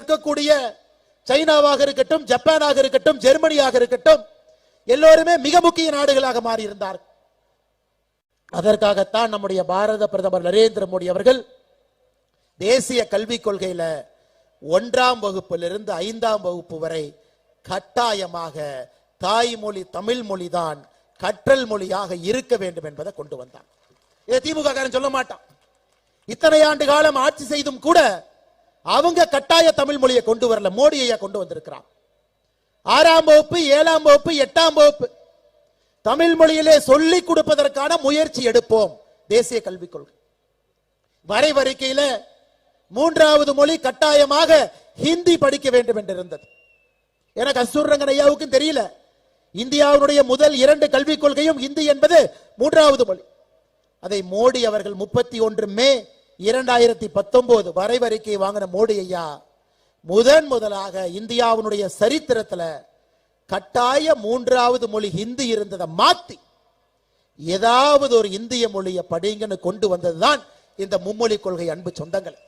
இருக்கக்கூடிய சைனாவாக இருக்கட்டும் ஜப்பானாக இருக்கட்டும் ஜெர்மனியாக இருக்கட்டும் எல்லோருமே மிக முக்கிய நாடுகளாக மாறியிருந்தார்கள். அதற்காகத்தான் நம்முடைய பாரத பிரதமர் நரேந்திர மோடி அவர்கள் தேசிய கல்விக் கொள்கையில ஒன்றாம் வகுப்பிலிருந்து ஐந்தாம் வகுப்பு வரை கட்டாயமாக தாய்மொழி தமிழ் மொழிதான் கற்றல் மொழியாக இருக்க வேண்டும் என்பதை கொண்டு வந்தான் இதை திமுக காரன் சொல்ல மாட்டான். இத்தனை ஆண்டு காலம் ஆட்சி செய்தும் கூட அவங்க கட்டாய தமிழ் மொழியை கொண்டு வரல மோடி ஐயா கொண்டு வந்திருக்கிறான். ஆறாம் வகுப்பு ஏழாம் வகுப்பு எட்டாம் வகுப்பு. தமிழ் மொழியிலே சொல்லிக் கொடுப்பதற்கான முயற்சி எடுப்போம் தேசிய கல்விக் கொள்கை. வரைவறிக்கையில மூன்றாவது மொழி கட்டாயமாக ஹிந்தி படிக்க வேண்டும் என்று இருந்தது எனக்கு அசூர்ரங்கன் ரங்கன் ஐயாவுக்கும் தெரியல. இந்தியாவுடைய முதல் இரண்டு கல்விக் கொள்கையும் ஹிந்தி என்பது மூன்றாவது மொழி. அதை மோடி அவர்கள் முப்பத்தி ஒன்று மே இரண்டாயிரத்தி பத்தொன்பது வரைவறிக்கை வாங்கின மோடி ஐயா முதன் முதலாக இந்தியாவினுடைய சரித்திரத்தில் கட்டாய மூன்றாவது மொழி ஹிந்தி இருந்ததை மாத்தி ஏதாவது ஒரு இந்திய மொழியை படிங்கன்னு கொண்டு வந்ததுதான் இந்த மும்மொழி கொள்கை அன்பு சொந்தங்கள்.